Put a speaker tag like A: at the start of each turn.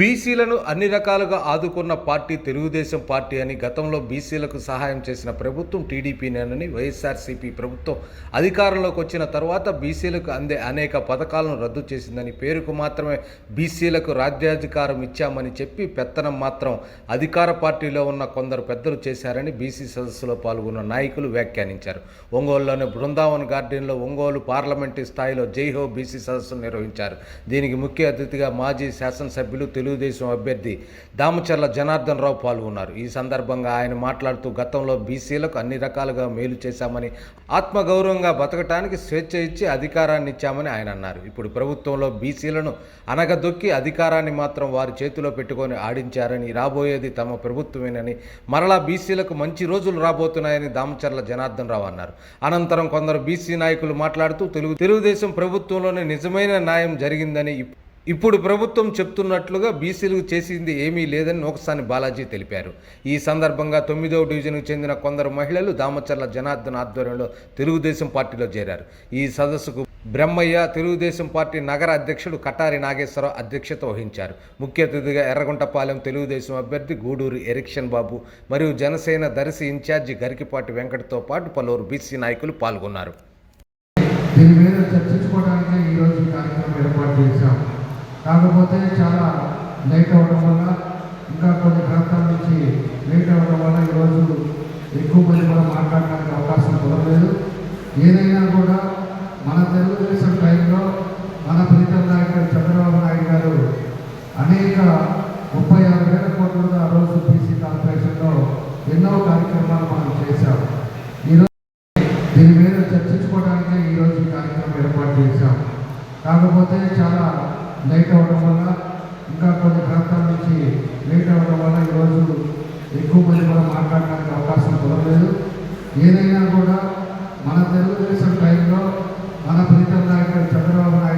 A: బీసీలను అన్ని రకాలుగా ఆదుకున్న పార్టీ తెలుగుదేశం పార్టీ అని గతంలో బీసీలకు సహాయం చేసిన ప్రభుత్వం టీడీపీనేనని వైఎస్ఆర్సీపీ ప్రభుత్వం అధికారంలోకి వచ్చిన తర్వాత బీసీలకు అందే అనేక పథకాలను రద్దు చేసిందని పేరుకు మాత్రమే బీసీలకు రాజ్యాధికారం ఇచ్చామని చెప్పి పెత్తనం మాత్రం అధికార పార్టీలో ఉన్న కొందరు పెద్దలు చేశారని బీసీ సదస్సులో పాల్గొన్న నాయకులు వ్యాఖ్యానించారు. ఒంగోలులోని బృందావన్ గార్డెన్లో ఒంగోలు పార్లమెంటు స్థాయిలో జైహో బీసీ సదస్సును నిర్వహించారు. దీనికి ముఖ్య అతిథిగా మాజీ శాసనసభ్యులు తెలుగు తెలుగుదేశం అభ్యర్థి దామచర్ల జనార్దన్ రావు పాల్గొన్నారు. ఈ సందర్భంగా ఆయన మాట్లాడుతూ గతంలో బీసీలకు అన్ని రకాలుగా మేలు చేశామని ఆత్మగౌరవంగా బతకటానికి స్వేచ్ఛ ఇచ్చి అధికారాన్ని ఇచ్చామని ఆయన అన్నారు. ఇప్పుడు ప్రభుత్వంలో బీసీలను అనగదొక్కి అధికారాన్ని మాత్రం వారి చేతిలో పెట్టుకొని ఆడించారని రాబోయేది తమ ప్రభుత్వమేనని మరలా బీసీలకు మంచి రోజులు రాబోతున్నాయని దామచర్ల జనార్దన్ రావు అన్నారు. అనంతరం కొందరు బీసీ నాయకులు మాట్లాడుతూ తెలుగు తెలుగుదేశం ప్రభుత్వంలోనే నిజమైన న్యాయం జరిగిందని ఇప్పుడు ప్రభుత్వం చెప్తున్నట్లుగా బీసీలకు చేసింది ఏమీ లేదని నోకసాని బాలాజీ తెలిపారు. ఈ సందర్భంగా తొమ్మిదవ డివిజన్కు చెందిన కొందరు మహిళలు దామచర్ల జనార్దన్ ఆధ్వర్యంలో తెలుగుదేశం పార్టీలో చేరారు. ఈ సదస్సుకు బ్రహ్మయ్య తెలుగుదేశం పార్టీ నగర అధ్యక్షుడు కటారి నాగేశ్వరరావు అధ్యక్షత వహించారు. ముఖ్య అతిథిగా ఎర్రగుంటపాలెం తెలుగుదేశం అభ్యర్థి గూడూరు ఎరిక్షన్ బాబు మరియు జనసేన దర్శి ఇన్ఛార్జి గరికిపాటి వెంకటతో పాటు పలువురు బీసీ నాయకులు పాల్గొన్నారు.
B: దీని మీద చర్చించుకోవడానికి ఈరోజు కార్యక్రమం ఏర్పాటు చేశాం. కాకపోతే చాలా లేట్ అవ్వడం వల్ల ఇంకా కొన్ని ప్రాంతాల నుంచి లేట్ అవ్వడం వల్ల ఈరోజు ఎక్కువ మంది కూడా మాట్లాడడానికి అవకాశం కుదరలేదు ఏదైనా కూడా మన తెలుగుదేశం టైంలో మన ప్రీతం నాయకుడు చంద్రబాబు నాయుడు గారు అనేక ముప్పై ఆరు వేల కోట్ల ఆ రోజు బీసీ కార్పొరేషన్లో ఎన్నో కార్యక్రమాలు మనం చేశాం. ఈరోజు దీని మీద చర్చించుకోవడానికే ఈరోజు కార్యక్రమం ఏర్పాటు చేశాం. కాకపోతే చాలా లేట్ అవ్వడం వల్ల ఇంకా కొన్ని ప్రాంతాల నుంచి లేట్ అవ్వడం వల్ల ఈరోజు ఎక్కువ మంది కూడా మాట్లాడడానికి అవకాశం కుదరలేదు. ఏదైనా కూడా మన తెలుగుదేశం టైంలో మన ప్రీతం నాయకుడు చంద్రబాబు నాయుడు